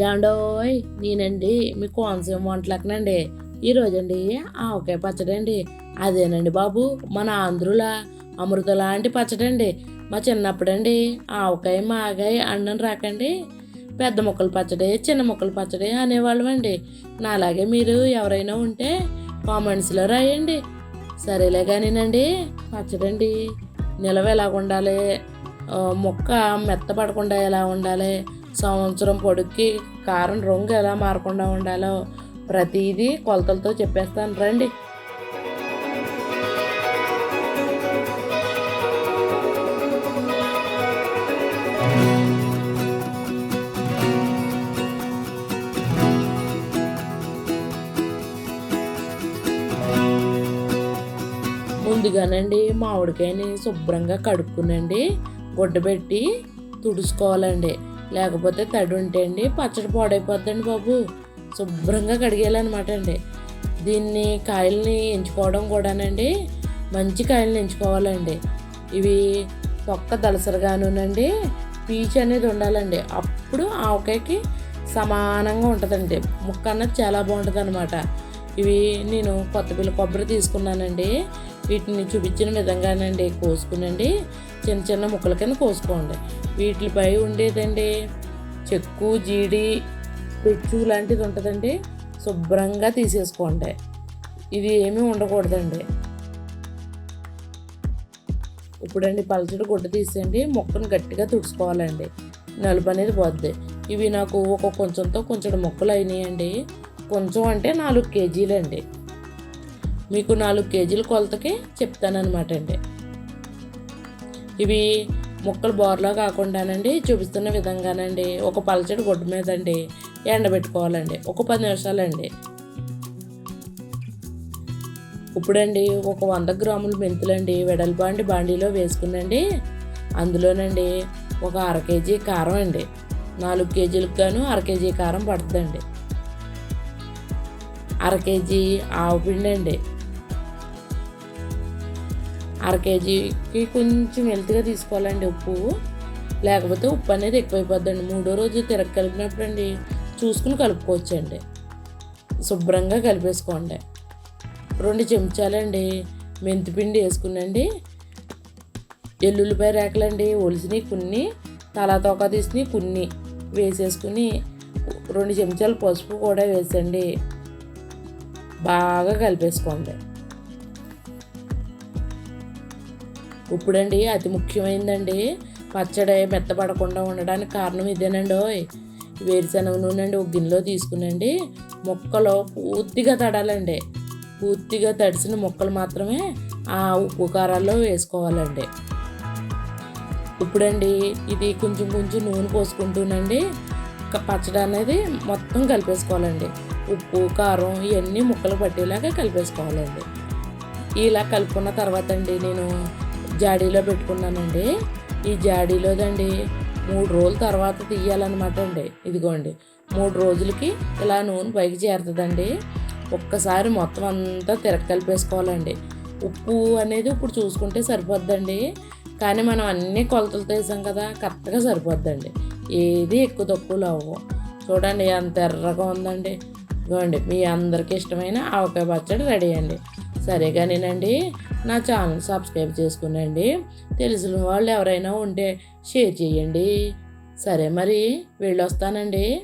యాండోయ్ నేనండి మీ కోనసీమ వంటలకనండి ఈరోజండి ఆవకాయ పచ్చడి అండి అదేనండి బాబు మన ఆంధ్రుల అమృత లాంటి పచ్చడి అండి మా చిన్నప్పుడండి ఆవకాయ మాగాయ అండం రాకండి. పెద్ద ముక్కలు పచ్చడి చిన్న ముక్కల పచ్చడి అనేవాళ్ళం అండి నాలాగే మీరు ఎవరైనా ఉంటే కామెంట్స్లో రాయండి. సరేలే కానీనండి పచ్చడండి నిలవ ఎలాగ ఉండాలి? మొక్క మెత్తపడకుండా ఎలా ఉండాలి? సంవత్సరం పొడుక్కి కారం రంగు ఎలా మారకుండా ఉండాలో ప్రతిదీ కొలతలతో చెప్పేస్తాను. రండి. ముందుగానండి మామిడికాయని శుభ్రంగా కడుక్కునండి. గుడ్డ పెట్టి తుడుచుకోవాలండి. లేకపోతే తడి ఉంటే అండి పచ్చడి పాడైపోద్దండి బాబు. శుభ్రంగా కడిగేయాలన్నమాట అండి. దీన్ని కాయల్ని ఎంచుకోవడం కూడానండి. మంచి కాయల్ని ఎంచుకోవాలండి. ఇవి పొక్క దలసరగానునండి. పీచు అనేది ఉండాలండి. అప్పుడు ఆవకాయకి సమానంగా ఉంటుందండి. ముక్క అన్నది చాలా బాగుంటుంది అనమాట ఇవి నేను కొత్త పిల్ల కొబ్బరి తీసుకున్నానండి. వీటిని చూపించిన విధంగానండి కోసుకునండి. చిన్న చిన్న ముక్కల కింద కోసుకోండి. వీటిపై ఉండేదండి చెక్కు జీడి పెచ్చు లాంటిది ఉంటుందండి. శుభ్రంగా తీసేసుకోండి. ఇది ఏమీ ఉండకూడదండి. ఇప్పుడండి పలచడి గుడ్డ తీసేయండి. మొక్కను గట్టిగా తుడుచుకోవాలండి. నలుపు అనేది పోద్ది. ఇవి నాకు ఒక కొంచెంతో కొంచెం మొక్కలు అయినాయండి. కొంచెం అంటే నాలుగు కేజీలండి. మీకు నాలుగు కేజీల కొలతకి చెప్తానమాట అండి. ఇవి ముక్కలు బోర్లా కాకుండానండి చూపిస్తున్న విధంగానండి. ఒక పలచడి గుడ్డ మీద అండి ఎండబెట్టుకోవాలండి. ఒక పది నిమిషాలండి. ఇప్పుడండి ఒక వంద గ్రాముల మెంతులండి వెడల్పాండి బాండీలో వేసుకునండి అందులోనండి ఒక అర కేజీ కారం అండి. నాలుగు కేజీలకు గాను అర కేజీ కారం పడుతుందండి. అర కేజీ ఆవు పిండి అండి అర కేజీకి కొంచెం హెల్త్గా తీసుకోవాలండి ఉప్పు. లేకపోతే ఉప్పు అనేది ఎక్కువైపోద్దండి. మూడో రోజు తిరగ కలిపినప్పుడు అండి చూసుకుని కలుపుకోవచ్చండి. శుభ్రంగా కలిపేసుకోండి. రెండు చెంచాలండి మెంతిపిండి వేసుకునండి ఎల్లుల్లిపాయ రేకలండి ఒలిసిని కొన్ని తలా తోక కొన్ని వేసేసుకుని రెండు చెంచాలు పసుపు కూడా వేసండి. బాగా కలిపేసుకోండి. ఇప్పుడండి అతి ముఖ్యమైనదండి పచ్చడి మెత్తపడకుండా ఉండడానికి కారణం ఇదేనండి ఓయ్. వేరుశనగ నూనె అండి ఒక గిన్నెలో తీసుకునండి. ముక్కలు పూర్తిగా తడాలండి. పూర్తిగా తడిసిన ముక్కలు మాత్రమే ఆ ఉప్పు కారాల్లో వేసుకోవాలండి. ఇప్పుడండి ఇది కొంచెం కొంచెం నూనె పోసుకుంటూనండి. పచ్చడి అనేది మొత్తం కలిపేసుకోవాలండి. ఉప్పు కారం ఇవన్నీ ముక్కలు పట్టేలాగా కలిపేసుకోవాలండి. ఇలా కలుపుకున్న తర్వాత అండి నేను జాడీలో పెట్టుకున్నానండి. ఈ జాడీలోదండి మూడు రోజుల తర్వాత తీయాలన్నమాట అండి. ఇదిగోండి మూడు రోజులకి ఇలా నూనె పైకి చేరుతుందండి. ఒక్కసారి మొత్తం అంతా తిరగ కలిపేసుకోవాలండి. ఉప్పు అనేది ఇప్పుడు చూసుకుంటే సరిపోద్దండి. కానీ మనం అన్ని కొలతలు తీసాం కదా కరెక్ట్గా సరిపోద్దండి. ఏది ఎక్కువ తక్కువలు అవ్వవు చూడండి ఎంత ఎర్రగా ఉందండి. ఇదిగోండి మీ అందరికీ ఇష్టమైన ఆవకాయ పచ్చడి రెడీ అండి. సరే కానీనండి నా ఛానల్ సబ్స్క్రైబ్ చేసుకునండి. తెలిసిన వాళ్ళు ఎవరైనా ఉంటే షేర్ చేయండి. సరే మరి వెళ్ళొస్తానండి.